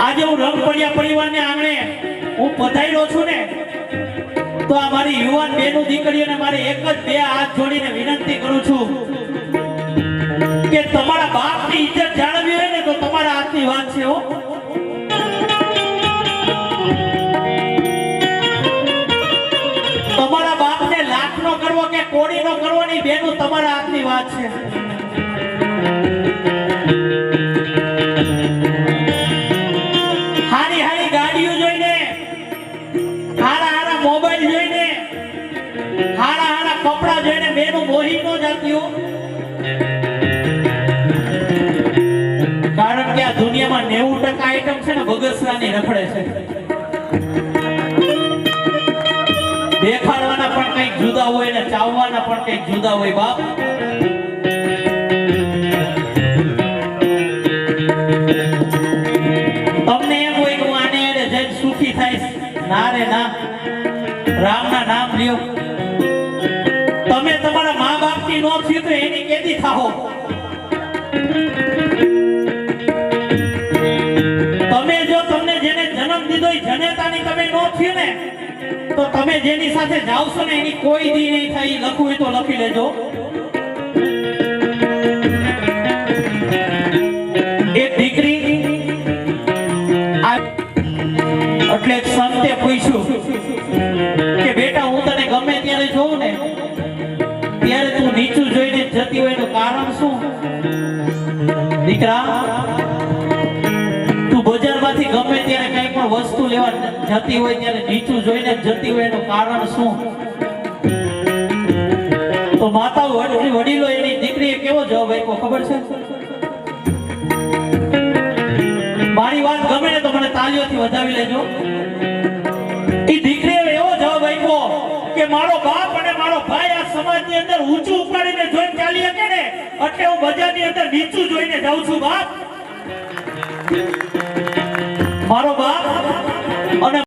આજે હું રંગપડિયા પરિવારને આંગણે હું પધાર્યો છું ને, તો આ મારી યુવાન બેનું દીકરીઓને મારે એક જ બે હાથ જોડીને વિનંતી કરું છું કે તમારા બાપની ઇજ્જત જાણવી હોય ને તો તમારા હાથની વાત છે હો. તમારા બાપને લાખનો કરવો કે કોડીનો કરવો ની બેનું તમારા હાથની વાત છે. કપડા બેનું મોહી નો જાત્યું કારણ કે આ દુનિયામાં નેવું ટકા આઈટમ છે ને બગસરાની રખડે છે. દેખાડવાના પણ કંઈક જુદા હોય ને ચાવવાના પણ કંઈક જુદા હોય બાપ. તમને એમ હોય કે હું આને જઈને સુખી થઈશ? ના રે ના. રામના નામ લ્યો. નો થયું તો એની કેદી થાહો. તમે જો તમને જેને જન્મ દીધો એ જનેતાની તમે નો થયું ને, તો તમે જેની સાથે જાવશો ને એની કોઈ દી નહીં થાય લખવું તો લખી લેજો. એક દીકરી એટલે સંતે પૂછ્યું ત્યારે તું નીચું જોઈને જતી હોય એનું કારણ શું? દીકરા, તું બજારમાંથી ગમે ત્યારે કઈ પણ વસ્તુ લેવા જતી હોય ત્યારે નીચું જોઈને જતી હોય એનું કારણ શું? તો માતા વડીલો, એની દીકરીએ કેવો જવાબ આપ્યો ખબર છે? મારી વાત ગમે ને તો મને તાળીઓથી વધાવી લેજો. એ દીકરીએ એવો જવાબ આપ્યો કે મારો બાપ સમાજની અંદર ઊંચું ઉપાડીને જોઈને ચાલી શકે ને? એટલે હું બજારની અંદર નીચું જોઈને જાઉં છું, બાપ. મારો બાપ. અને